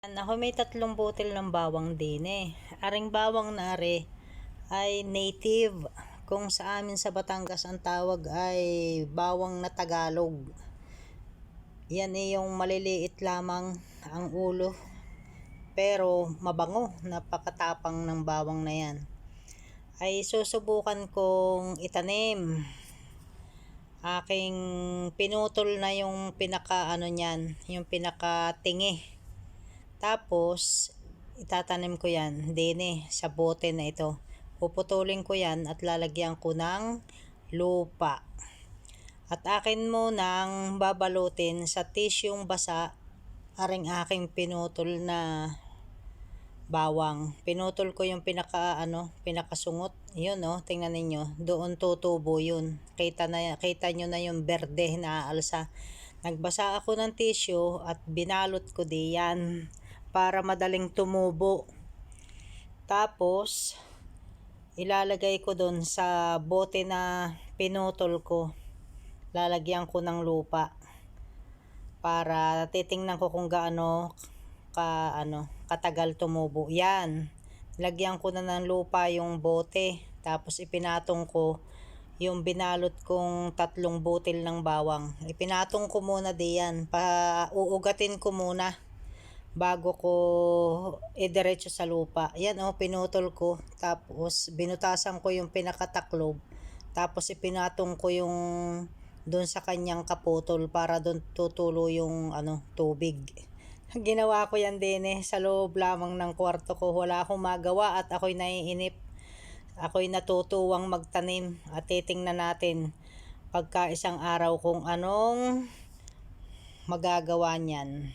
Ako may tatlong butil ng bawang din eh. Aring bawang na are ay native. Kung sa amin sa Batangas ang tawag ay bawang na Tagalog. Yan eh yung maliliit lamang ang ulo. Pero mabango, napakatapang ng bawang na yan. Ay susubukan kong itanim. Aking pinutol na yung pinaka ano niyan, yung pinaka tingi. Tapos, itatanim ko yan, dine, sa bote na ito. Puputulin ko yan at lalagyan ko ng lupa. At akin mo nang babalutin sa tisyong basa aring aking pinutol na bawang. Pinutol ko yung pinaka ano, pinakasungot. Yun oh, tingnan ninyo. Doon tutubo yun. Kita na kita nyo na yung berde na alsa. Nagbasa ako ng tissue at binalot ko diyan para madaling tumubo. Tapos, ilalagay ko doon sa bote na pinutol ko. Lalagyan ko ng lupa para titingnan ko kung gaano ka ano katagal tumubo. Yan. Lagyan ko na ng lupa yung bote. Tapos ipinatong ko yung binalot kong tatlong butil ng bawang. Ipinatong ko muna diyan. Pa uugatin ko muna bago ko idiretso sa lupa. Yan oh, pinutol ko. Tapos binutasan ko yung pinakataklob. Tapos ipinatong ko yung doon sa kanyang kaputol para doon tutulo yung ano tubig. Ginawa ko yan din eh sa loob lamang ng kwarto ko. Wala akong magawa at ako'y naiinip. Ako'y natutuwang magtanim at titingnan natin pagka isang araw kung anong magagawa niyan.